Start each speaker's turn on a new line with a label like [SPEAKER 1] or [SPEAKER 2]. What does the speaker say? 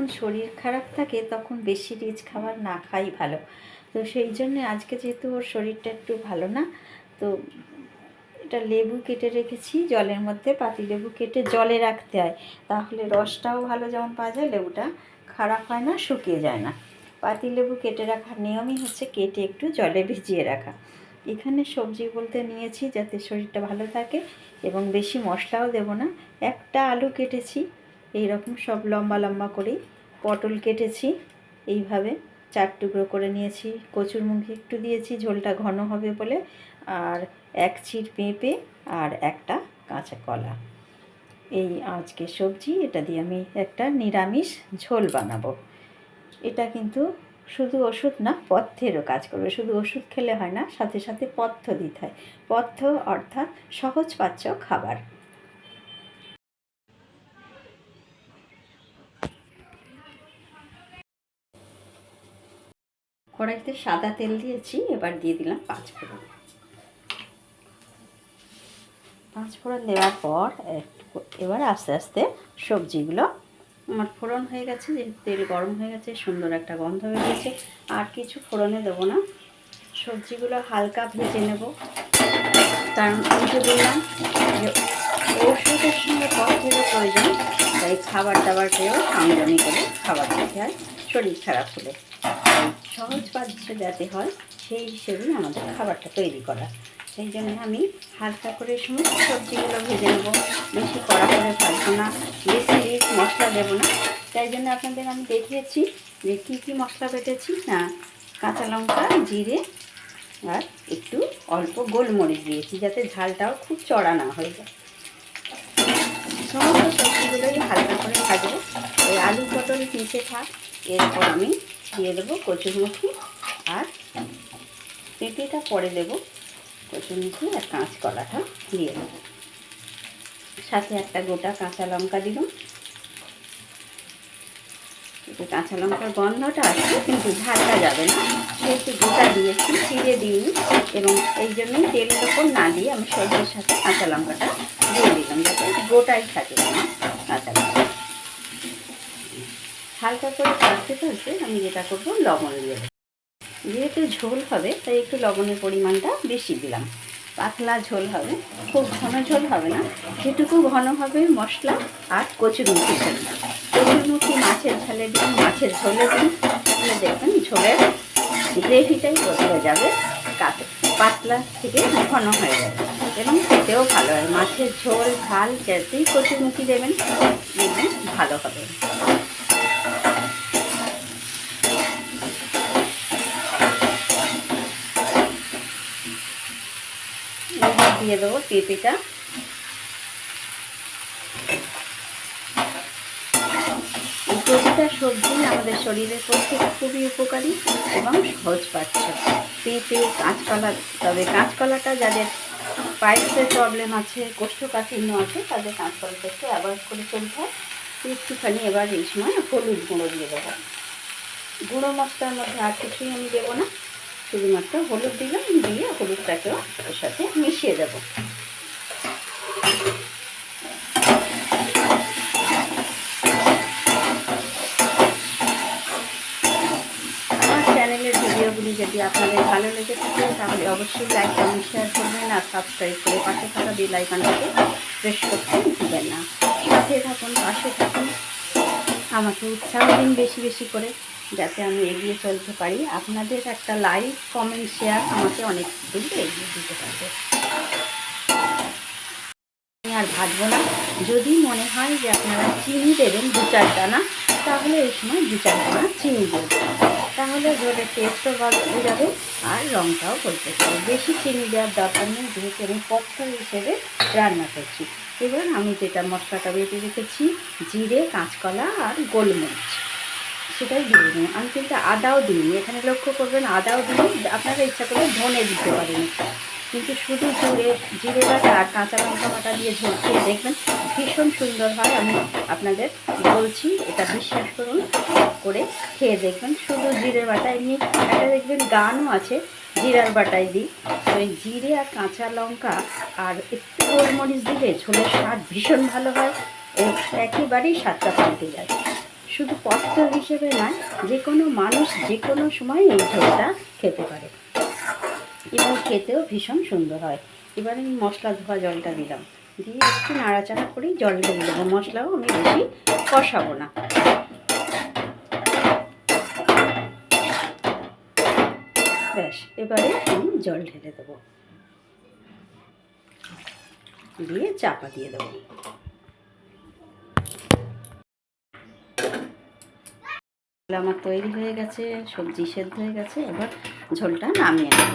[SPEAKER 1] যখন শরীর খারাপ থাকে, তখন বেশি রিচ খাবার না খাই ভালো। তো সেই জন্য আজকে যেহেতু ওর শরীরটা একটু ভালো না, তো এটা লেবু কেটে রেখেছি, জলের মধ্যে পাতি লেবু কেটে জলে রাখতে হয়। তাহলে রসটাও ভালো যেমন পাওয়া যায়, লেবুটা খারাপ হয় না, শুকিয়ে যায় না। পাতি লেবু কেটে রাখার নিয়মই হচ্ছে কেটে একটু জলে ভিজিয়ে রাখা। এখানে সবজি বলতে নিয়েছি যাতে শরীরটা ভালো থাকে এবং বেশি মশলাও দেব না। একটা আলু কেটেছি এই রকম সব লম্বা লম্বা করেই পটল কেটেছি। এইভাবে চার টুকরো করে নিয়েছি। কচুর মুখে একটু দিয়েছি, ঝোলটা ঘন হবে বলে। আর এক চির পেঁপে আর একটা কাঁচা কলা। এই আজকে সবজি, এটা দিয়ে আমি একটা নিরামিষ ঝোল বানাবো। এটা কিন্তু শুধু ওষুধ না, পথ্যেরও কাজ করবে। শুধু ওষুধ খেলে হয় না, সাথে সাথে পথ্য দিতে হয়। পথ্য অর্থাৎ সহজ পাচ্য খাবার। কড়াইতে সাদা তেল দিয়েছি, এবার দিয়ে দিলাম পাঁচ ফোড়ন। পাঁচ ফোড়ন দেওয়ার পর এবার আস্তে আস্তে সবজিগুলো, আমার ফোড়ন হয়ে গেছে যে তেল গরম হয়ে গেছে, সুন্দর একটা গন্ধ বেরিয়েছে, আর কিছু ফোড়নে দেবো না। সবজিগুলো হালকা ভেজে নেব। কারণ আমি বললাম যে ঔষধের সঙ্গে পথেরও প্রয়োজন, তাই খাবার দাবার দাবারকেও আমদানি করে খাবার খেতে হয়, শরীর খারাপ হলে। সহজ পাচ্য যাতে হয়, সেই হিসেবেই আমাদের খাবারটা তৈরি করা। সেই জন্য আমি হালকা করে সমস্ত সবজিগুলো ভেজে নেব। বেশি কড়া করে ভাজবো না, বেশি রিচ মশলা দেবো না। তাই জন্য আপনাদের আমি দেখিয়েছি যে কী কী মশলা বেটেছি, না, কাঁচা লঙ্কা, জিরে, আর একটু অল্প গোলমরিচ দিয়েছি, যাতে ঝালটাও খুব চড়া না হয়ে যায়। সমস্ত সবজিগুলোই হালকা করে ভাজবো। ওই আলু পটল মিশে থাক, এরপর আমি দিয়ে দেবো কচুরমুখি আর পেঁপেটা পরে দেবো। কচুরমুখী আর কাঁচকলাটা দিয়ে দেবো। সাথে একটা গোটা কাঁচা লঙ্কা দিলাম। একটু কাঁচা লঙ্কার গন্ধটা আসবে কিন্তু ঝালটা যাবে না। সেহেতু গোটা দিয়েছি চিড়ে দিইনি, এবং এই জন্যই তেলের ওপর না দিয়ে আমি সবজির সাথে কাঁচা লঙ্কাটা দিয়ে দিলাম, যাতে গোটাই থাকে কাঁচা লঙ্কা। হালকা করে ভাজতে ভাজতে আমি যেটা করব, লবণ দিয়ে যেহেতু ঝোল হবে, তাই একটু লবণের পরিমাণটা বেশি দিলাম। পাতলা ঝোল হবে, খুব ঘন ঝোল হবে না। যেটুকু ঘন হবে মশলা আর কচুর কচুরমুখি কচুরমুখি মাছের ঝালে দিন, মাছের ঝোলে দিন, তাহলে দেখবেন ঝোলের গ্রেভিটাই বদলে যাবে কাতে পাতলা থেকে ঘন হয়ে যাবে। এবং খেতেও ভালো হয়। মাছের ঝোল, ঝাল যাতেই কচুরমুখি দেবেন দেখবেন ভালো হবে। দিয়ে দেবো পেঁপেটা। প্রতিটা সবজি আমাদের শরীরের পক্ষে খুবই উপকারী এবং সহজ পাচ্ছ পেঁপে কাঁচকলা, তবে কাঁচকলাটা যাদের পাইপসের প্রবলেম আছে, কোষ্ঠকাঠিন্য আছে, তাদের কাঁচকলাটা একটু অ্যাভয়েড করে চলতে হয়। একটুখানি এবার এই সময় হলুদ গুঁড়ো দিয়ে দেবো। গুঁড়ো মশলার মধ্যে আর কিছুই আমি দেবো না। শুধুমাত্র হলুদ দিলাম, দিয়ে হলুদটাকেও ওর সাথে মিশিয়ে দেবো। যদি আপনাদের ভালো লেগে থাকে, তাহলে অবশ্যই লাইক কমেন্ট শেয়ার করবেন আর সাবস্ক্রাইব করে পাশে থাকা বেল আইকনটাকে প্রেস করতে ভুলবেন না। সাথে থাকুন, পাশে থাকুন। আমাকে উৎসাহ দিন বেশি বেশি করে, যাতে আমি এগিয়ে চলতে পারি। আপনাদের একটা লাইক কমেন্ট শেয়ার আমাকে অনেক দূর এগিয়ে দিতে পারবে। আমি আর ভাজবো না। যদি মনে হয় যে আপনারা চিনি দেবেন দু চার দানা তাহলে এই সময় দু চার দানা চিনি দেবেন। তাহলে ঝোলের টেস্টও ভালো যাবে। আর রঙটাও করতে পারবে বেশি চিনি দেওয়ার দরকার নেই, যেহেতু আমি পক্ষ হিসেবে রান্না করছি। এবার আমি যেটা মশলাটা বেটে রেখেছি, জিরে, কাঁচকলা আর গোলমরিচ। সেটাই দিয়ে নিই আমি কিন্তু আদাও দিইনি। এখানে লক্ষ্য করবেন, আদাও দিই আপনারা ইচ্ছা করলে ধনে দিতে পারেন। কিন্তু শুধু জিরে জিরে বাটা আর কাঁচা লঙ্কা বাটা দিয়ে ঝোল খেয়ে দেখবেন ভীষণ সুন্দর হয়। আমি আপনাদের বলছি, এটা বিশ্বাস করুন, করে খেয়ে দেখবেন। শুধু জিরে বাটা, এমনি একটা দেখবেন গানও আছে, জিরার বাটায় দিই। ওই জিরে আর কাঁচা লঙ্কা আর একটু গোলমরিচ দিলে ঝোলের স্বাদ ভীষণ ভালো হয় ও একেবারেই স্বাদটা পাল্টে যায়।
[SPEAKER 2] শুধু পথ্য হিসেবে নয়, যে কোনো মানুষ যে কোনো সময় এই ঝোলটা খেতে পারে। এবং খেতেও ভীষণ সুন্দর হয়। এবার আমি মশলা ধোয়া জলটা দিলাম। দিয়ে একটু নাড়াচাড়া করেই জল ঢেলে দেবো। মশলাও আমি বেশি কষাবো না। ব্যাস, এবারে আমি জল ঢেলে দেবো। দিয়ে চাপা দিয়ে দেবো। আমার তৈরি হয়ে গেছে, সবজি সেদ্ধ হয়ে গেছে। এবার ঝোলটা নামিয়ে নেব।